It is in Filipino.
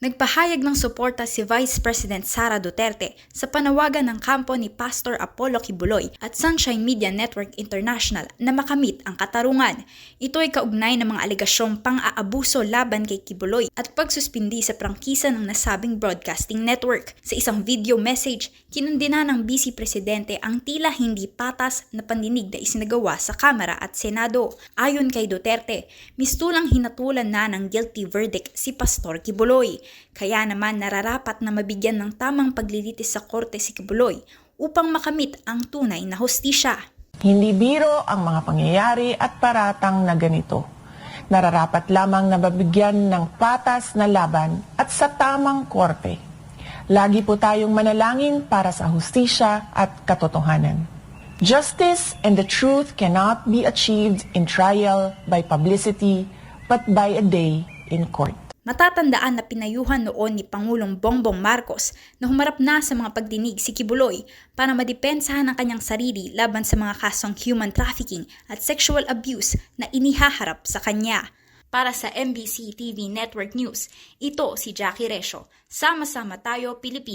Nagpahayag ng suporta si Vice President Sara Duterte sa panawagan ng kampo ni Pastor Apollo Kibuloy at Sunshine Media Network International na makamit ang katarungan. Ito ay kaugnay ng mga alegasyong pang-aabuso laban kay Kibuloy at pagsuspindi sa prangkisa ng nasabing broadcasting network. Sa isang video message, kinundina ng Vice Presidente ang tila hindi patas na pandinig na isinagawa sa Kamara at Senado. Ayon kay Duterte, mistulang hinatulan na ng guilty verdict si Pastor Kibuloy. Kaya naman nararapat na mabigyan ng tamang paglilitis sa korte si Kibuloy upang makamit ang tunay na hostisya. Hindi biro ang mga pangyayari at paratang na ganito. Nararapat lamang na mabigyan ng patas na laban at sa tamang korte. Lagi po tayong manalangin para sa hustisya at katotohanan. Justice and the truth cannot be achieved in trial by publicity, but by a day in court. Matatandaan na pinayuhan noon ni Pangulong Bongbong Marcos na humarap na sa mga pagdinig si Kibuloy para madepensahan ang kanyang sarili laban sa mga kasong human trafficking at sexual abuse na inihaharap sa kanya. Para sa MBC TV Network News, ito si Jackie Resyo. Sama-sama tayo, Pilipinas.